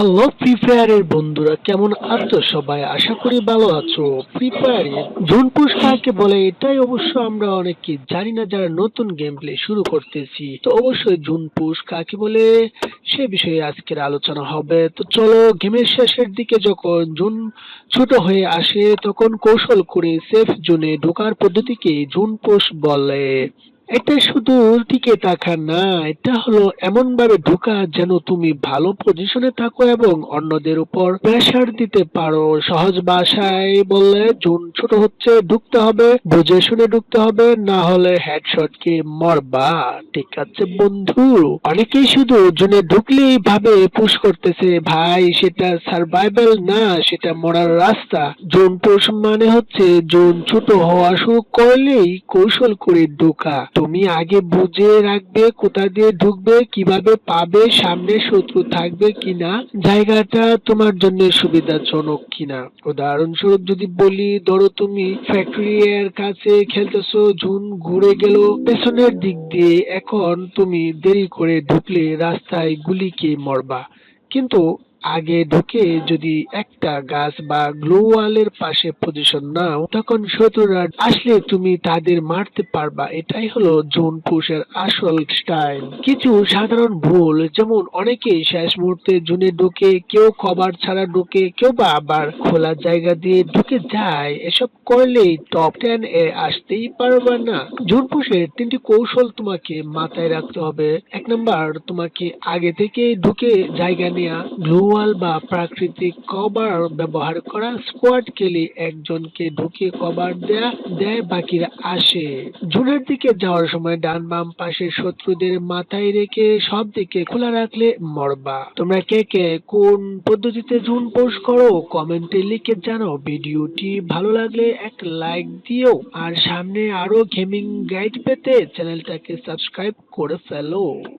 Hello free ফায়ারের বন্ধুরা, কেমন আছো সবাই? আশা করি ভালো আছো। ফ্রি ফায়ারে জোন পুশ কাকে বলে এটাই অবশ্য আমরা অনেকে জানি না যারা নতুন গেম প্লে শুরু করতেছি। তো অবশ্যই জুন পুশ কাকে বলে সে বিষয়ে আজকের আলোচনা হবে। তো চলো, গেমের শেষের দিকে যখন জুন ছোট হয়ে আসে, তখন কৌশল করে সেফ জোনে ঢোকার পদ্ধতিকে জুন পুশ বলে। এটা শুধু দিকে তাকা না, এটা হলো এমন ভাবে ঢোকা যেন তুমি ভালো পজিশনে থাকো এবং অন্যদের উপর প্রেসার দিতে পারো। সহজ ভাষায় বললে, জোন ছোট হচ্ছে, ঢুকতে হবে, বুঝে শুনে ঢুকতে হবে, না হলে হেডশট কে মরবা? ঠিক আছে বন্ধু। অনেকেই শুধু জোনে ঢুকলেই ভাবে পুশ করতেছে, ভাই, সেটা সার্ভাইভাল না, সেটা মরার রাস্তা। জোন পুশ মানে হচ্ছে, জোন ছোট হওয়া শুরু করলেই কৌশল করে ঢোকা। তুমি আগে বুঝে রাখবে, কোথা দিয়ে ঢুকবে, কীভাবে পাবে, সামনে শত্রু থাকবে কিনা, জায়গাটা তোমার জন্য সুবিধাজনক কিনা। উদাহরণস্বরূপ যদি বলি, ধরো তুমি ফ্যাক্টরি এর কাছে খেলতেছো জুন ঘুরে গেল, পেছনের দিক দিয়ে এখন তুমি দেরি করে ঢুকলে রাস্তায় গুলিকে মরবা। কিন্তু আগে ঢুকে যদি একটা গাছ বা গ্লো ওয়ালের পাশে পজিশন নাও, তখন শত্রুরা আসলে তুমি তাদের মারতে পারবা। এটাই হলো জোন পুশের আসল স্টাইল কিছু সাধারণ ভুল, যেমন অনেকেই শেষ মুহূর্তে জোনে ঢুকে, কেউ কভার ছাড়া ঢুকে, কেউ বা আবার খোলা জায়গা দিয়ে ঢুকে যায়। এসব করলেই টপ টেন এ আসতেই পারবে না। জোন পুশের তিনটি কৌশল তোমাকে মাথায় রাখতে হবে। এক নাম্বার, তোমাকে আগে থেকে ঢুকে জায়গা নেওয়া গ্লো ওয়াল বা প্রাকৃতিক কভার ব্যবহার করা স্কোয়াড খেলে একজনকে ঢুকে কভার দেয়া, দেয়, বাকিরা আসে। জুনের দিকে যাওয়ার সময় ডান বাম পাশে শত্রুদের মাথায় রেখে সব দিকে খোলা রাখলে মরবা। তোমরা কে কে কোন পদ্ধতিতে জুন পোস্ট করো, কমেন্টে লিখে জানাও। ভিডিওটি ভালো লাগলে এক লাইক দিও। আর সামনে আরও গেমিং গাইড পেতে চ্যানেলটাকে সাবস্ক্রাইব করে ফেলো।